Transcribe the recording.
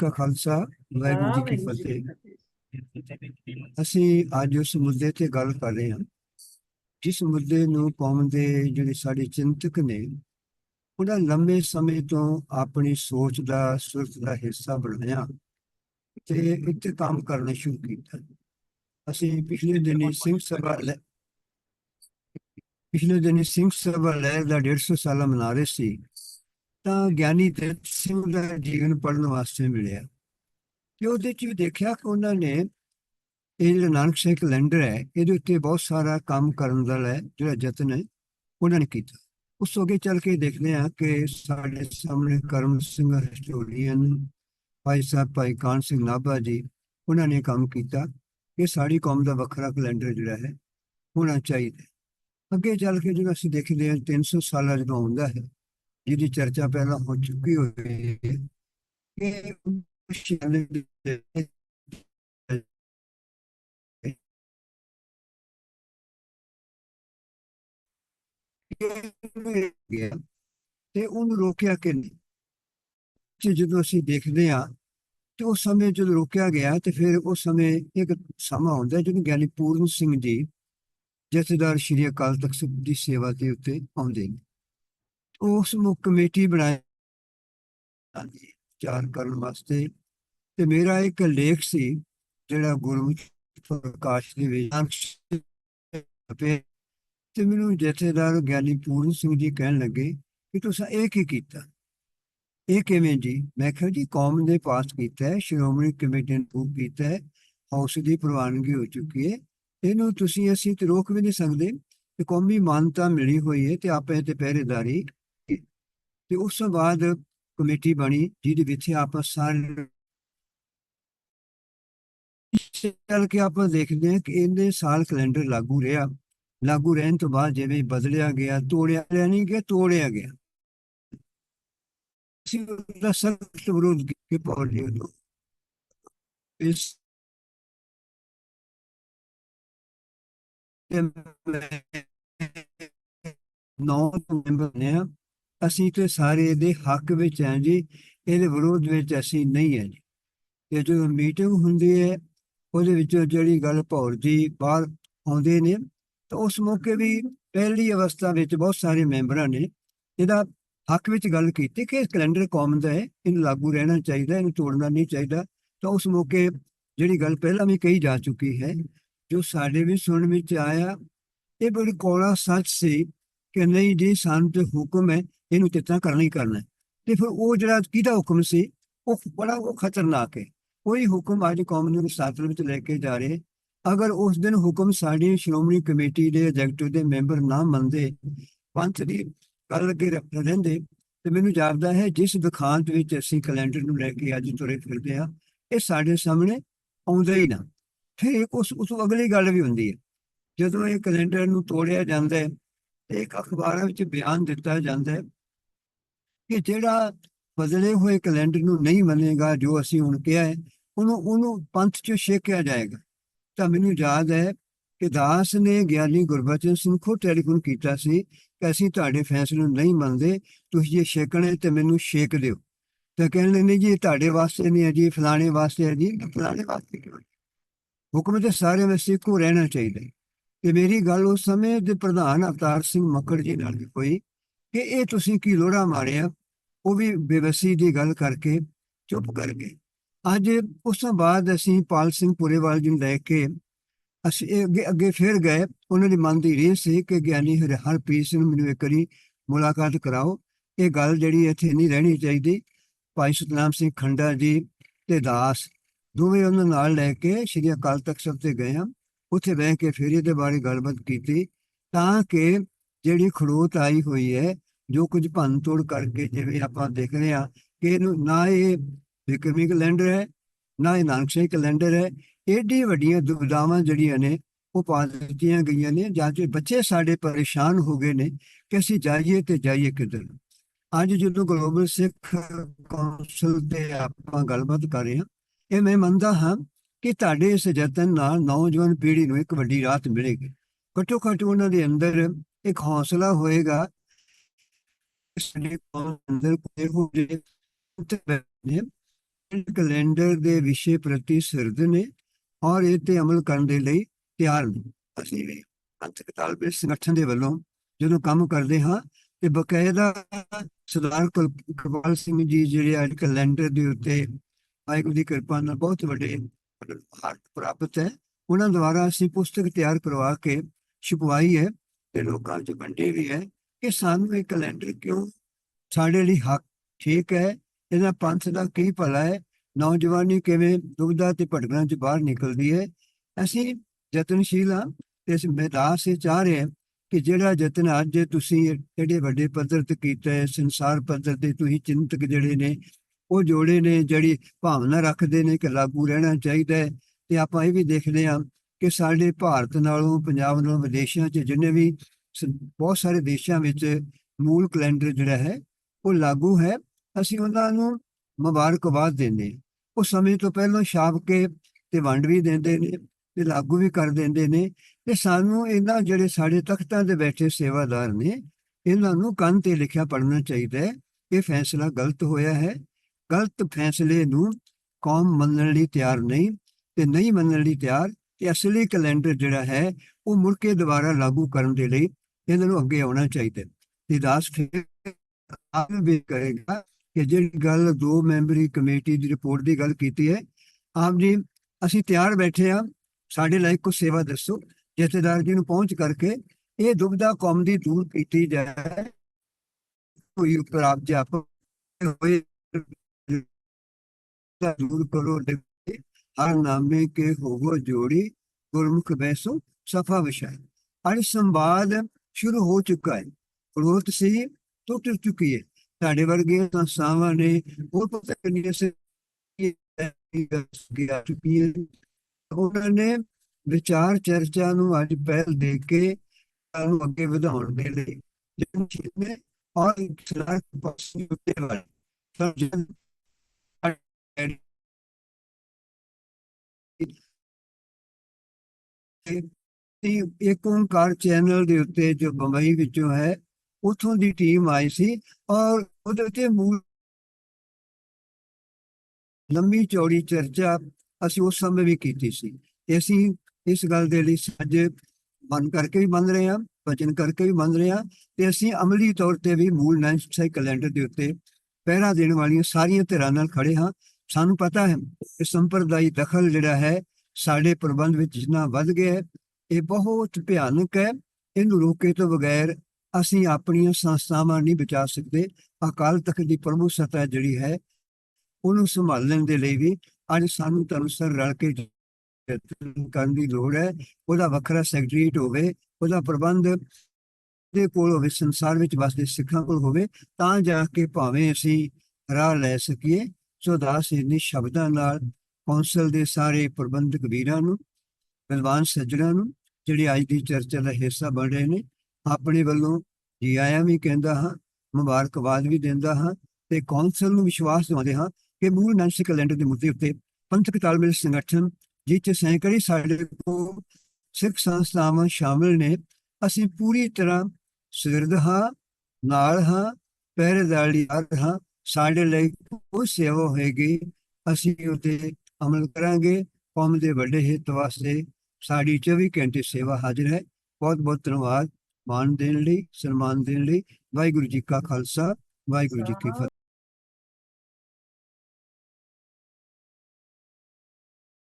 ਕਾ ਖਾਲਸਾ ਵਾਹਿਗੁਰੂ ਜੀ ਕੀ ਫਤਿਹ। ਅਸੀਂ ਅੱਜ ਉਸ ਮੁੱਦੇ ਤੇ ਗੱਲ ਕਰ ਰਹੇ ਹਾਂ। ਜਿਸ ਮੁੱਦੇ ਨੂੰ ਕੌਮ ਦੇ ਜਿਹੜੇ ਸਾਡੇ ਚਿੰਤਕ ਨੇ ਉਹਨਾਂ ਲੰਮੇ ਸਮੇਂ ਤੋਂ ਆਪਣੀ ਸੋਚ ਦਾ ਸੁਰਤ ਦਾ ਹਿੱਸਾ ਬਣਾਇਆ ਤੇ ਇੱਥੇ ਕੰਮ ਕਰਨਾ ਸ਼ੁਰੂ ਕੀਤਾ। ਅਸੀਂ ਪਿਛਲੇ ਦਿਨੀ ਸਿੰਘ ਸਭਾ ਲੈ ਪਿਛਲੇ ਦਿਨੀ ਸਿੰਘ ਸਭਾ ਲਹਿਰ ਦਾ 150 ਸਾਲਾ ਮਨਾ ਰਹੇ ਸੀ। ਤਾਂ ਗਿਆਨੀ ਤੇ ਸਿੰਘ ਦਾ ਜੀਵਨ ਪੜਨ ਵਾਸਤੇ ਮਿਲਿਆ। ਤੇ ਉਹਦੇ ਚ ਵੀ ਦੇਖਿਆ ਕਿ ਉਹਨਾਂ ਨੇ ਇਹ ਜਿਹੜਾ ਨਾਨਕ ਸਿੰਘ ਕੈਲੰਡਰ ਹੈ, ਇਹਦੇ ਉੱਤੇ ਬਹੁਤ ਸਾਰਾ ਕੰਮ ਕਰਨ ਦਾ ਹੈ ਜਿਹੜਾ ਯਤਨ ਹੈ ਉਹਨਾਂ ਨੇ ਕੀਤਾ। ਉਸ ਤੋਂ ਅੱਗੇ ਚੱਲ ਕੇ ਦੇਖਦੇ ਹਾਂ ਕਿ ਸਾਡੇ ਸਾਹਮਣੇ ਕਰਮ ਸਿੰਘ ਹਿਸਟੋਰੀਅਨ ਭਾਈ ਸਾਹਿਬ ਭਾਈ ਕਾਨ ਸਿੰਘ ਨਾਭਾ ਜੀ, ਉਹਨਾਂ ਨੇ ਕੰਮ ਕੀਤਾ। ਕਿ ਸਾਡੀ ਕੌਮ ਦਾ ਵੱਖਰਾ ਕੈਲੰਡਰ ਜਿਹੜਾ ਹੈ, ਹੋਣਾ ਚਾਹੀਦਾ। ਅੱਗੇ ਚੱਲ ਕੇ ਜਦੋਂ ਅਸੀਂ ਦੇਖਦੇ ਹਾਂ 300 ਸਾਲਾਂ ਜਦੋਂ ਆਉਂਦਾ ਹੈ ਜਿਹਦੀ ਚਰਚਾ ਪਹਿਲਾਂ ਹੋ ਚੁੱਕੀ ਹੋਈ ਹੈ ਕਿ ਸ਼ਿਆਲੇ ਤੇ ਉਹਨੂੰ ਰੋਕਿਆ ਕਿ ਨਹੀਂ? ਤੇ ਜਦੋਂ ਅਸੀਂ ਦੇਖਦੇ ਆ ਤੇ ਉਸ ਸਮੇਂ ਜਦੋਂ ਰੋਕਿਆ ਗਿਆ, ਤੇ ਫਿਰ ਉਸ ਸਮੇਂ ਇੱਕ ਸਮਾਂ ਹੁੰਦਾ ਜਦੋਂ ਗਿਆਨੀ ਪੂਰਨ ਸਿੰਘ ਜੀ ਜਥੇਦਾਰ ਸ਼੍ਰੀ ਅਕਾਲ ਤਖਤ ਦੀ ਸੇਵਾ ਦੇ ਉੱਤੇ ਆਉਂਦੇ ਨੇ। ਉਸ ਮੁੱਖ ਕਮੇਟੀ ਬਣਾਈ। ਚਾਰ ਕਰਨ ਵਾਸਤੇ। ਤੇ ਮੇਰਾ ਇੱਕ ਲੇਖ ਸੀ, ਜਿਹੜਾ ਗੁਰਮੁਖ ਪ੍ਰਕਾਸ਼ ਦੇ ਵਿੱਚ ਤੇ ਮੈਨੂੰ ਜਥੇਦਾਰ ਗਿਆਨੀ ਪੂਰਨ ਸਿੰਘ ਜੀ ਕਹਿਣ ਲੱਗੇ ਕਿ ਤੁਸੀਂ ਇਹ ਕੀ ਕੀਤਾ? ਇਹ ਕਿਵੇਂ ਜੀ? ਮੈਂ ਕਿਹਾ ਜੀ, ਕੌਮ ਨੇ ਪਾਸ ਕੀਤਾ ਹੈ, ਸ਼੍ਰੋਮਣੀ ਕਮੇਟੀ ਨੇ ਪੂਰ ਕੀਤਾ ਹੈ, ਹਾਊਸ ਦੀ ਪ੍ਰਵਾਨਗੀ ਹੋ ਚੁੱਕੀ ਹੈ। ਇਹਨੂੰ ਤੁਸੀਂ ਅਸੀਂ ਤੇ ਰੋਕ ਵੀ ਨਹੀਂ ਸਕਦੇ। ਤੇ ਕੌਮੀ ਮਾਨਤਾ ਮਿਲੀ ਹੋਈ ਹੈ ਤੇ ਆਪਾਂ ਤੇ ਪਹਿਰੇਦਾਰੀ ਤੇ ਉਸ ਤੋਂ ਬਾਅਦ ਕਮੇਟੀ ਬਣੀ, ਜਿਹਦੇ ਵਿੱਚ ਆਪਾਂ ਸਾਰੇ ਚੱਲ ਕੇ ਆਪਾਂ ਦੇਖਦੇ ਹਾਂ ਕਿ ਇਹਦੇ ਸਾਲ ਕੈਲੰਡਰ ਲਾਗੂ ਰਿਹਾ। ਲਾਗੂ ਰਹਿਣ ਤੋਂ ਬਾਅਦ ਜਿਵੇਂ ਬਦਲਿਆ ਗਿਆ, ਤੋੜਿਆ ਨਹੀਂ ਗਿਆ ਤੋੜਿਆ ਗਿਆ। ਅਸੀਂ ਉਹਦਾ ਸਖਤ ਵਿਰੋਧ ਕੇ ਪੌੜੀ ਇਸ ਨੌ ਮੈਂਬਰ ਨੇ ਅਸੀਂ ਤੇ ਸਾਰੇ ਇਹਦੇ ਹੱਕ ਵਿੱਚ ਹਾਂ ਜੀ, ਇਹਦੇ ਵਿਰੋਧ ਵਿੱਚ ਅਸੀਂ ਨਹੀਂ ਹਾਂ ਜੀ। ਇਹ ਜੋ ਮੀਟਿੰਗ ਹੁੰਦੀ ਹੈ, ਉਹਦੇ ਵਿੱਚੋਂ ਜਿਹੜੀ ਗੱਲ ਭੌਰ ਜੀ ਬਾਹਰ ਆਉਂਦੇ ਨੇ, ਤਾਂ ਉਸ ਮੌਕੇ ਵੀ ਪਹਿਲੀ ਅਵਸਥਾ ਵਿੱਚ ਬਹੁਤ ਸਾਰੇ ਮੈਂਬਰਾਂ ਨੇ ਇਹਦਾ ਹੱਕ ਵਿੱਚ ਗੱਲ ਕੀਤੀ ਕਿ ਕੈਲੰਡਰ ਕੌਮ ਦਾ ਹੈ, ਇਹਨੂੰ ਲਾਗੂ ਰਹਿਣਾ ਚਾਹੀਦਾ, ਇਹਨੂੰ ਤੋੜਨਾ ਨਹੀਂ ਚਾਹੀਦਾ। ਤਾਂ ਉਸ ਮੌਕੇ ਜਿਹੜੀ ਗੱਲ ਪਹਿਲਾਂ ਵੀ ਕਹੀ ਜਾ ਚੁੱਕੀ ਹੈ, ਜੋ ਸਾਡੇ ਵੀ ਸੁਣਨ ਵਿੱਚ ਆਇਆ, ਇਹ ਬੜੀ ਕੋਲਾ ਸੱਚ ਸੀ ਕਿ ਨਹੀਂ ਜੀ, ਸਾਨੂੰ ਤੇ ਹੁਕਮ ਹੈ ਇਹਨੂੰ ਤਿੱਤਾ ਕਰਨਾ ਹੀ ਕਰਨਾ ਤੇ ਫਿਰ ਉਹ ਜਿਹੜਾ ਕਿਹਦਾ ਹੁਕਮ ਸੀ, ਉਹ ਬੜਾ ਉਹ ਖਤਰਨਾਕ ਹੈ। ਕੋਈ ਹੁਕਮ ਅੱਜ ਕੌਮ ਨੂੰ ਸਾਥ ਵਿੱਚ ਲੈ ਕੇ ਜਾ ਰਹੇ। ਅਗਰ ਉਸ ਦਿਨ ਹੁਕਮ ਸਾਡੀ ਸ਼੍ਰੋਮਣੀ ਕਮੇਟੀ ਦੇ ਐਗਜ਼ੈਕਟਿਵ ਦੇ ਮੈਂਬਰ ਨਾ ਮੰਨਦੇ, ਪੰਥ ਦੀ ਗੱਲ ਅੱਗੇ ਰਹਿੰਦੇ, ਤੇ ਮੈਨੂੰ ਜਾਪਦਾ ਹੈ ਜਿਸ ਦੁਖਾਂਤ ਵਿੱਚ ਅਸੀਂ ਕੈਲੰਡਰ ਨੂੰ ਲੈ ਕੇ ਅੱਜ ਤੁਰੇ ਫਿਰਦੇ ਆ ਇਹ ਸਾਡੇ ਸਾਹਮਣੇ ਆਉਂਦਾ ਹੀ ਨਾ। ਫਿਰ ਉਸ ਉਸ ਅਗਲੀ ਗੱਲ ਵੀ ਹੁੰਦੀ ਹੈ। ਜਦੋਂ ਇਹ ਕੈਲੰਡਰ ਨੂੰ ਤੋੜਿਆ ਜਾਂਦਾ ਹੈ, ਤੇ ਇੱਕ ਅਖਬਾਰਾਂ ਵਿੱਚ ਬਿਆਨ ਦਿੱਤਾ ਜਾਂਦਾ ਹੈ ਕਿ ਜਿਹੜਾ ਬਦਲੇ ਹੋਏ ਕੈਲੰਡਰ ਨੂੰ ਨਹੀਂ ਮੰਨੇਗਾ, ਜੋ ਅਸੀਂ ਹੁਣ ਕਿਹਾ ਹੈ, ਉਹਨੂੰ ਉਹਨੂੰ ਪੰਥ 'ਚ ਛੇਕਿਆ ਜਾਏਗਾ। ਤਾਂ ਮੈਨੂੰ ਯਾਦ ਹੈ ਕਿ ਦਾਸ ਨੇ ਗਿਆਨੀ ਗੁਰਬਚਨ ਸਿੰਘ ਕੋ ਟੈਲੀਫੋਨ ਕੀਤਾ ਸੀ ਕਿ ਅਸੀਂ ਤੁਹਾਡੇ ਫੈਸਲੇ ਨੂੰ ਨਹੀਂ ਮੰਨਦੇ, ਤੁਸੀਂ ਜੇ ਛੇਕਣੇ ਤੇ ਮੈਨੂੰ ਛੇਕ ਦਿਓ। ਤਾਂ ਕਹਿੰਦੇ ਨੇ ਜੀ ਤੁਹਾਡੇ ਵਾਸਤੇ ਨਹੀਂ ਹੈ ਜੀ ਫਲਾਣੇ ਵਾਸਤੇ ਹੈ ਜੀ ਫਲਾਣੇ ਵਾਸਤੇ ਕਿਉਂ ਹੁਕਮ ਤੇ ਸਾਰੇ ਵਿੱਚ ਕੋ ਰਹਿਣਾ ਚਾਹੀਦਾ ਤੇ ਮੇਰੀ ਗੱਲ ਉਸ ਸਮੇਂ ਦੇ ਪ੍ਰਧਾਨ ਅਵਤਾਰ ਸਿੰਘ ਮੱਕੜ ਜੀ ਨਾਲ ਵੀ ਹੋਈ ਕਿ ਇਹ ਤੁਸੀਂ ਕੀ ਲੋੜਾ ਮਾਰਿਆ? ਉਹ ਵੀ ਬੇਵਸੀ ਦੀ ਗੱਲ ਕਰਕੇ ਚੁੱਪ ਕਰ ਗਏ। ਅੱਜ ਉਸ ਤੋਂ ਬਾਅਦ ਅਸੀਂ ਪਾਲ ਸਿੰਘ ਪੁਰੇਵਾਲ ਜੀ ਨੂੰ ਲੈ ਕੇ ਅਸੀਂ ਅੱਗੇ ਅੱਗੇ ਫਿਰ ਗਏ। ਉਹਨਾਂ ਦੀ ਮਨ ਦੀ ਰੀਸ ਸੀ ਕਿ ਗਿਆਨੀ ਹਰਪ੍ਰੀਤ ਸਿੰਘ ਮੈਨੂੰ ਇੱਕ ਵਾਰੀ ਮੁਲਾਕਾਤ ਕਰਾਓ। ਇਹ ਗੱਲ ਜਿਹੜੀ ਇੱਥੇ ਨਹੀਂ ਰਹਿਣੀ ਚਾਹੀਦੀ। ਭਾਈ ਸਤਨਾਮ ਸਿੰਘ ਖੰਡਾ ਜੀ ਤੇ ਦਾਸ ਦੋਵੇਂ ਉਹਨਾਂ ਨਾਲ ਲੈ ਕੇ ਸ਼੍ਰੀ ਅਕਾਲ ਤਖਤ ਸਾਹਿਬ ਤੇ ਗਏ ਹਾਂ। ਉੱਥੇ ਬਹਿ ਕੇ ਫਿਰ ਇਹਦੇ ਬਾਰੇ ਗੱਲਬਾਤ ਕੀਤੀ ਤਾਂ ਕਿ ਜਿਹੜੀ ਖੜੋਤ ਆਈ ਹੋਈ ਹੈ ਜੋ ਕੁਝ ਭੰਨ ਤੋੜ ਕਰਕੇ ਜਿਵੇਂ ਆਪਾਂ ਦੇਖ ਰਹੇ ਹਾਂ ਕਿ ਇਹਨੂੰ ਨਾ ਇਹ ਵਿਕਰਮੀ ਕੈਲੰਡਰ ਹੈ, ਨਾ ਇਹ ਨਾਨਕਸ਼ਾਹੀ ਕੈਲੰਡਰ ਹੈ ਏਡੀ ਵੱਡੀਆਂ ਦੁਬਿਧਾਵਾਂ ਜਿਹੜੀਆਂ ਨੇ ਉਹ ਪਾ ਦਿੱਤੀਆਂ ਗਈਆਂ ਨੇ, ਜਾਂ ਕਿ ਬੱਚੇ ਸਾਡੇ ਪਰੇਸ਼ਾਨ ਹੋ ਗਏ ਨੇ ਕਿ ਅਸੀਂ ਜਾਈਏ ਤੇ ਜਾਈਏ ਕਿੱਧਰ। ਅੱਜ ਜਦੋਂ ਗਲੋਬਲ ਸਿੱਖ ਕੌਂਸਲ ਤੇ ਆਪਾਂ ਗੱਲਬਾਤ ਕਰ ਰਹੇ ਹਾਂ, ਇਹ ਮੈਂ ਮੰਨਦਾ ਹਾਂ ਕਿ ਤੁਹਾਡੇ ਇਸ ਯਤਨ ਨਾਲ ਨੌਜਵਾਨ ਪੀੜ੍ਹੀ ਨੂੰ ਇੱਕ ਵੱਡੀ ਰਾਤ ਮਿਲੇਗੀ। ਘੱਟੋ ਘੱਟ ਉਹਨਾਂ ਦੇ ਅੰਦਰ ਇੱਕ ਹੌਸਲਾ ਹੋਏਗਾ ਸਾਡੇ ਅੰਦਰ ਕੋਈ ਹੋ ਜੇ ਉੱਤੇ ਕੈਲੰਡਰ ਦੇ ਵਿਸ਼ੇ ਪ੍ਰਤੀ ਸਿਰਦ ਨੇ ਔਰ ਇਹ ਤੇ ਅਮਲ ਕਰਨ ਦੇ ਲਈ ਤਿਆਰ ਨੇ। ਅਸੀਂ ਵੀ ਅੰਤਕ ਤਾਲਬੇ ਸੰਗਠਨ ਦੇ ਵੱਲੋਂ ਜਦੋਂ ਕੰਮ ਕਰਦੇ ਹਾਂ ਤੇ ਬਕਾਇਦਾ ਸਰਦਾਰ ਕੁਲਪਾਲ ਸਿੰਘ ਜੀ ਜਿਹੜੇ ਅੱਜ ਕੈਲੰਡਰ ਦੇ ਉੱਤੇ ਵਾਹਿਗੁਰੂ ਦੀ ਕਿਰਪਾ ਨਾਲ ਬਹੁਤ ਵੱਡੇ ਹਾਰਟ ਪ੍ਰਾਪਤ ਹੈ, ਉਹਨਾਂ ਦੁਆਰਾ ਅਸੀਂ ਪੁਸਤਕ ਤਿਆਰ ਕਰਵਾ ਕੇ ਛਪਵਾਈ ਹੈ ਤੇ ਲੋਕਾਂ 'ਚ ਵੰਡੀ ਵੀ ਹੈ। ਕਿ ਸਾਨੂੰ ਇਹ ਕੈਲੰਡਰ ਕਿਉਂ ਸਾਡੇ ਲਈ ਹੱਕ ਠੀਕ ਹੈ? ਇਹਦਾ ਪੰਥ ਦਾ ਕੀ ਭਲਾ ਹੈ? ਨੌਜਵਾਨੀ ਕਿਵੇਂ ਦੁਬਦਾ ਤੇ ਭਟਕਣਾ 'ਚ ਬਾਹਰ ਨਿਕਲਦੀ ਹੈ? ਅਸੀਂ ਯਤਨਸ਼ੀਲ ਹਾਂ ਇਸ ਮੈਦਾਨ ਸੇ ਚਾਹ ਰਹੇ ਹਾਂ ਕਿ ਜਿਹੜਾ ਯਤਨ ਅੱਜ ਤੁਸੀਂ ਜਿਹੜੇ ਵੱਡੇ ਪੱਧਰ ਤੇ ਕੀਤਾ ਹੈ, ਸੰਸਾਰ ਪੱਧਰ ਤੇ ਤੁਸੀਂ ਚਿੰਤਕ ਜਿਹੜੇ ਨੇ, ਉਹ ਜੋੜੇ ਨੇ, ਜਿਹੜੀ ਭਾਵਨਾ ਰੱਖਦੇ ਨੇ ਕਿ ਲਾਗੂ ਰਹਿਣਾ ਚਾਹੀਦਾ ਹੈ ਤੇ ਆਪਾਂ ਇਹ ਵੀ ਦੇਖਦੇ ਹਾਂ ਕਿ ਸਾਡੇ ਭਾਰਤ ਨਾਲੋਂ, ਪੰਜਾਬ ਨਾਲੋਂ, ਵਿਦੇਸ਼ਾਂ 'ਚ ਜਿੰਨੇ ਵੀ ਬਹੁਤ ਸਾਰੇ ਦੇਸ਼ਾਂ ਵਿੱਚ ਮੂਲ ਕੈਲੰਡਰ ਜਿਹੜਾ ਹੈ, ਉਹ ਲਾਗੂ ਹੈ। ਅਸੀਂ ਉਹਨਾਂ ਨੂੰ ਮੁਬਾਰਕਬਾਦ ਦਿੰਦੇ ਉਹ ਸਮੇਂ ਤੋਂ ਪਹਿਲਾਂ ਛਾਪ ਕੇ ਤੇ ਵੰਡ ਵੀ ਦਿੰਦੇ ਨੇ ਤੇ ਲਾਗੂ ਵੀ ਕਰ ਦਿੰਦੇ ਨੇ ਤੇ ਸਾਨੂੰ ਇਹਨਾਂ ਜਿਹੜੇ ਸਾਡੇ ਤਖਤਾਂ ਦੇ ਬੈਠੇ ਸੇਵਾਦਾਰ ਨੇ, ਇਹਨਾਂ ਨੂੰ ਕੰਨ ਤੇ ਲਿਖਿਆ ਪੜਨਾ ਚਾਹੀਦਾ ਹੈ। ਇਹ ਫੈਸਲਾ ਗਲਤ ਹੋਇਆ ਹੈ। ਗਲਤ ਫੈਸਲੇ ਨੂੰ ਕੌਮ ਮੰਨਣ ਲਈ ਤਿਆਰ ਨਹੀਂ ਤੇ ਨਹੀਂ ਮੰਨਣ ਲਈ ਤਿਆਰ। ਤੇ ਅਸਲੀ ਕੈਲੰਡਰ ਜਿਹੜਾ ਹੈ, ਉਹ ਮੁੜ ਕੇ ਦੁਬਾਰਾ ਲਾਗੂ ਕਰਨ ਦੇ ਲਈ ਇਹਨਾਂ ਨੂੰ ਅੱਗੇ ਆਉਣਾ ਚਾਹੀਦਾ ਤੇ ਦਾਸ ਫਿਰ ਆਪ ਵੀ ਕਰੇਗਾ ਕਿ ਜਿਹੜੀ ਗੱਲ ਦੋ ਮੈਂਬਰੀ ਕਮੇਟੀ ਦੀ ਰਿਪੋਰਟ ਦੀ ਗੱਲ ਕੀਤੀ ਹੈ, ਆਪ ਜੀ, ਅਸੀਂ ਤਿਆਰ ਬੈਠੇ ਆ ਸਾਡੇ ਲਈ ਕੋਈ ਸੇਵਾ ਦੱਸੋ। ਜਥੇਦਾਰ ਜੀ ਨੂੰ ਪਹੁੰਚ ਕਰਕੇ ਇਹ ਦੁਬਦਾ ਕੌਮ ਦੀ ਦੂਰ ਕੀਤੀ ਜਾਏ। ਕੋਈ ਉੱਪਰ ਆਪ ਜਾਪ ਹੋਏ ਦੂਰ ਕਰੋ ਹਰ ਨਾਮੇ ਕੇ ਹੋਵੋ ਜੋੜੀ, ਗੁਰਮੁਖ ਬੈਸੋ ਸਫਾ ਵਿਸ਼ਾ ਅੱਜ ਸੰਵਾਦ ਸ਼ੁਰੂ ਹੋ ਚੁੱਕਾ ਹੈ। ਰੋਤ ਸੀ ਟੁੱਟ ਚੁੱਕੀ ਹੈ। ਸਾਡੇ ਵਰਗੇ ਸੰਸਥਾਵਾਂ ਨੇ ਉਹ ਪਤਾ ਨਹੀਂ ਸੇ ਗਿਆ ਚੁੱਕੀ ਹੈ ਉਹਨਾਂ ਨੇ ਵਿਚਾਰ ਚਰਚਾ ਨੂੰ ਅੱਜ ਪਹਿਲ ਦੇ ਕੇ ਨੂੰ ਅੱਗੇ ਵਧਾਉਣ ਦੇ ਲਈ ਜਨ ਔਰ ਇਖਲਾਕ ਪਾਸੇ ਉੱਤੇ ਵਾਲੇ ਸਮਝਣ ਤੇ ਇੱਕ ਓੰਕਾਰ ਚੈਨਲ ਦੇ ਉੱਤੇ ਜੋ ਬੰਬਈ ਵਿੱਚੋਂ ਹੈ, ਉਥੋਂ ਦੀ ਟੀਮ ਆਈ ਸੀ ਔਰ ਉਹਦੇ ਉੱਤੇ ਮੂਲ ਲੰਮੀ ਚੌੜੀ ਚਰਚਾ ਅਸੀਂ ਉਸ ਸਮੇਂ ਵੀ ਕੀਤੀ ਸੀ। ਅਸੀਂ ਇਸ ਗੱਲ ਦੇ ਲਈ ਅੱਜ ਮਨ ਕਰਕੇ ਵੀ ਮੰਨ ਰਹੇ ਹਾਂ, ਵਚਨ ਕਰਕੇ ਵੀ ਮੰਨ ਰਹੇ ਹਾਂ ਤੇ ਅਸੀਂ ਅਮਲੀ ਤੌਰ ਤੇ ਵੀ ਮੂਲ ਨਾਇਕ ਕੈਲੰਡਰ ਦੇ ਉੱਤੇ ਪਹਿਰਾ ਦੇਣ ਵਾਲੀਆਂ ਸਾਰੀਆਂ ਧਿਰਾਂ ਨਾਲ ਖੜੇ ਹਾਂ। ਸਾਨੂੰ ਪਤਾ ਹੈ ਕਿ ਸੰਪਰਦਾਇ ਦਖਲ ਜਿਹੜਾ ਹੈ ਸਾਡੇ ਪ੍ਰਬੰਧ ਵਿੱਚ ਜਿੰਨਾ ਵੱਧ ਗਿਆ ਹੈ। ਇਹ ਬਹੁਤ ਭਿਆਨਕ ਹੈ। ਇਹਨੂੰ ਰੋਕੇ ਤੋਂ ਬਗੈਰ ਅਸੀਂ ਆਪਣੀਆਂ ਸੰਸਥਾਵਾਂ ਨਹੀਂ ਬਚਾ ਸਕਦੇ। ਅਕਾਲ ਤਖਤ ਦੀ ਪ੍ਰਭੂ ਸਤਾ ਜਿਹੜੀ ਹੈ, ਉਹਨੂੰ ਸੰਭਾਲਣ ਦੇ ਲਈ ਵੀ ਅੱਜ ਸਾਨੂੰ ਤੁਹਾਨੂੰ ਰਲ ਕੇ ਕਰਨ ਦੀ ਲੋੜ ਹੈ। ਉਹਦਾ ਵੱਖਰਾ ਸੈਕਟਰੀਏਟ ਹੋਵੇ, ਉਹਦਾ ਪ੍ਰਬੰਧ ਦੇ ਕੋਲ ਹੋਵੇ, ਸੰਸਾਰ ਵਿੱਚ ਵਸਦੇ ਸਿੱਖਾਂ ਕੋਲ ਹੋਵੇ, ਤਾਂ ਜਾ ਕੇ ਭਾਵੇਂ ਅਸੀਂ ਰਾਹ ਲੈ ਸਕੀਏ। ਸੋ ਦਾਸ ਇਨੀ ਸ਼ਬਦਾਂ ਨਾਲ ਕੌਂਸਲ ਦੇ ਸਾਰੇ ਪ੍ਰਬੰਧਕ ਵੀਰਾਂ ਨੂੰ ਵਿਦਵਾਨ ਸੱਜਣਾਂ ਨੂੰ ਜਿਹੜੇ ਅੱਜ ਦੀ ਚਰਚਾ ਦਾ ਹਿੱਸਾ ਬਣ ਰਹੇ ਨੇ, ਆਪਣੇ ਵੱਲੋਂ ਜੀ ਆਇਆਂ ਵੀ ਕਹਿੰਦਾ ਹਾਂ, ਮੁਬਾਰਕਬਾਦ ਵੀ ਦਿੰਦਾ ਹਾਂ ਤੇ ਕੌਂਸਲ ਨੂੰ ਵਿਸ਼ਵਾਸ ਦਿਵਾਉਂਦੇ ਹਾਂ ਕਿ ਮੂਲ ਨਾਨਕ ਕੈਲੰਡਰ ਦੇ ਮੁੱਦੇ ਉੱਤੇ ਪੰਥਕ ਤਾਲਮੇਲ ਸੰਗਠਨ, ਜਿਸ 'ਚ ਸੈਂਕੜੇ ਸਾਡੇ ਕੋਲ ਸਿੱਖ ਸੰਸਥਾਵਾਂ ਸ਼ਾਮਿਲ ਨੇ, ਅਸੀਂ ਪੂਰੀ ਤਰ੍ਹਾਂ ਸਿਰਦ ਹਾਂ, ਨਾਲ ਹਾਂ, ਪਹਿਰੇਦਾਰੀ ਹਾਂ, ਸਾਡੇ ਲਈ ਉਹ ਸੇਵਾ ਹੋਏਗੀ, ਅਸੀਂ ਉਤੇ ਅਮਲ ਕਰਾਂਗੇ, ਕੌਮ ਦੇ ਵੱਡੇ ਹਿੱਤ ਵਾਸਤੇ ਸਾਡੀ 24 ਘੰਟੇ ਸੇਵਾ ਹਾਜ਼ਰ ਹੈ। ਬਹੁਤ ਬਹੁਤ ਧੰਨਵਾਦ। ਮਾਨ ਦੇਣ ਲਈ, ਸਨਮਾਨ ਦੇਣ ਲਈ। ਵਾਹਿਗੁਰੂ ਜੀ ਕਾ ਖਾਲਸਾ, ਵਾਹਿਗੁਰੂ ਜੀ ਕੀ ਫਤਿਹ।